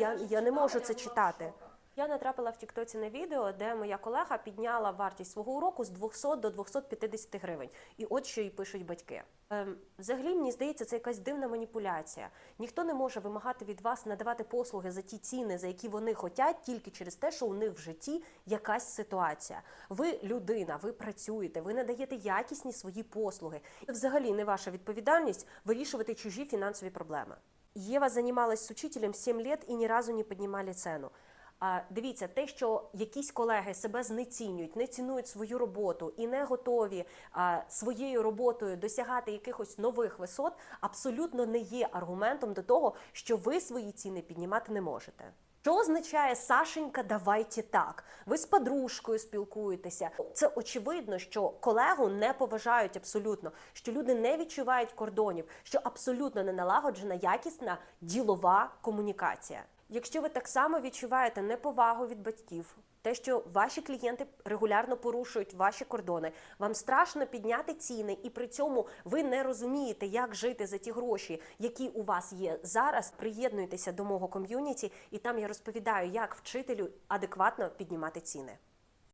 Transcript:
я, я не можу це читати. Я натрапила в Тіктоці на відео, де моя колега підняла вартість свого уроку з 200 до 250 гривень. І от що їй пишуть батьки. Ем, взагалі, мені здається, це якась дивна маніпуляція. Ніхто не може вимагати від вас надавати послуги за ті ціни, за які вони хочуть, тільки через те, що у них в житті якась ситуація. Ви людина, ви працюєте, ви надаєте якісні свої послуги. Взагалі не ваша відповідальність вирішувати чужі фінансові проблеми. Єва займалась з учителем 7 років і ні разу не піднімали ціну. А дивіться, те, що якісь колеги себе знецінюють, не цінують свою роботу і не готові а, своєю роботою досягати якихось нових висот, абсолютно не є аргументом до того, що ви свої ціни піднімати не можете. Що означає Сашенька, давайте так? Ви з подружкою спілкуєтеся. Це очевидно, що колегу не поважають абсолютно, що люди не відчувають кордонів, що абсолютно не налагоджена якісна ділова комунікація. Якщо ви так само відчуваєте неповагу від батьків, те, що ваші клієнти регулярно порушують ваші кордони, вам страшно підняти ціни, і при цьому ви не розумієте, як жити за ті гроші, які у вас є зараз. Приєднуйтеся до мого ком'юніті, і там я розповідаю, як вчителю адекватно піднімати ціни.